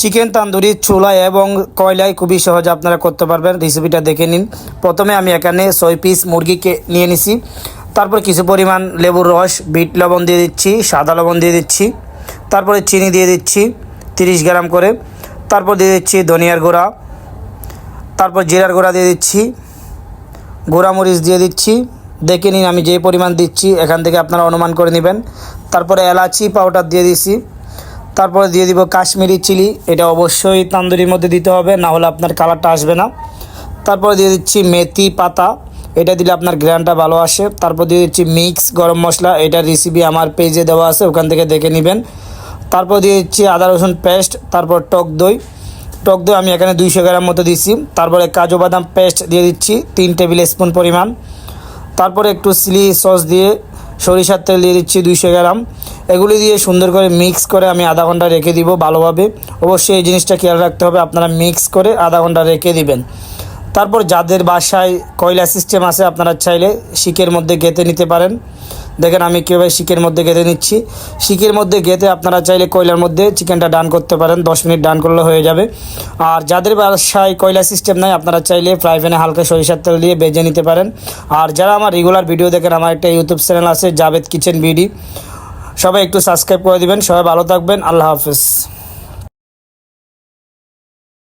Chicken, tandoori চুলায় এবং কয়লায় খুবই সহজে আপনারা করতে পারবেন। রেসিপিটা দেখে নিন। প্রথমে আমি এখানে ছয় পিস মুরগিকে নিয়ে নিছি। তারপর কিছু পরিমাণ লেবুর রস, বিট লবণ দিয়ে দিচ্ছি, সাদা লবণ দিয়ে দিচ্ছি। তারপরে চিনি দিয়ে দিচ্ছি, তিরিশ গ্রাম করে। তারপর দিয়ে দিচ্ছি ধনিয়ার গুঁড়া। তারপর জিরার গুঁড়া দিয়ে দিচ্ছি। গোড়ামরিচ দিয়ে দিচ্ছি। দেখে নিন আমি যে পরিমাণ দিচ্ছি, এখান থেকে আপনারা অনুমান করে নেবেন। তারপরে এলাচি পাউডার দিয়ে দিচ্ছি তারপরে দিয়ে দিব কাশ্মীরি চিলি। এটা অবশ্যই তান্দুরির মধ্যে দিতে হবে, না হলে আপনার কালারটা আসবে না। তারপরে দিয়ে দিচ্ছি মেথি পাতা। এটা দিলে আপনার গ্রানটা ভালো আসে। তারপর দিয়ে দিচ্ছি মিক্স গরম মশলা। এটার রেসিপি আমার পেজে দেওয়া আছে, ওখান থেকে দেখে নেবেন। তারপর দিয়ে দিচ্ছি আদা রসুন পেস্ট তারপর টক দই। টক দই আমি এখানে দুইশো গ্রাম মতো দিচ্ছি। তারপরে কাজু বাদাম পেস্ট দিয়ে দিচ্ছি তিন টেবিল স্পুন পরিমাণ। তারপরে একটু চিলি সস দিয়ে সরিষার তেল দিয়ে দিচ্ছি দুইশো গ্রাম। এগুলি দিয়ে সুন্দর করে মিক্স করে আমি আধা ঘণ্টা রেখে দিব ভালোভাবে। অবশ্যই এই জিনিসটা খেয়াল রাখতে হবে, আপনারা মিক্স করে আধা ঘণ্টা রেখে দিবেন। তারপর যাদের বাসায় কয়লা সিস্টেম আছে, আপনারা চাইলে শিকের মধ্যে গেঁথে নিতে পারেন। দেখেন আমি কীভাবে শিকের মধ্যে গেঁথে নিচ্ছি। শিকের মধ্যে গেঁথে আপনারা চাইলে কয়লার মধ্যে চিকেনটা ডান করতে পারেন, দশ মিনিট ডান করলে হয়ে যাবে। আর যাদের বাসায় কয়লা সিস্টেম নাই, আপনারা চাইলে ফ্রাই প্যানে হালকা সরিষার তেল দিয়ে বেজে নিতে পারেন। আর যারা আমার রেগুলার ভিডিও দেখেন, আমার একটা ইউটিউব চ্যানেল আছে জাভেদ কিচেন বিডি। সবাই একটু সাবস্ক্রাইব করে দিবেন, সবাই ভালো থাকবেন, আল্লাহ হাফেজ।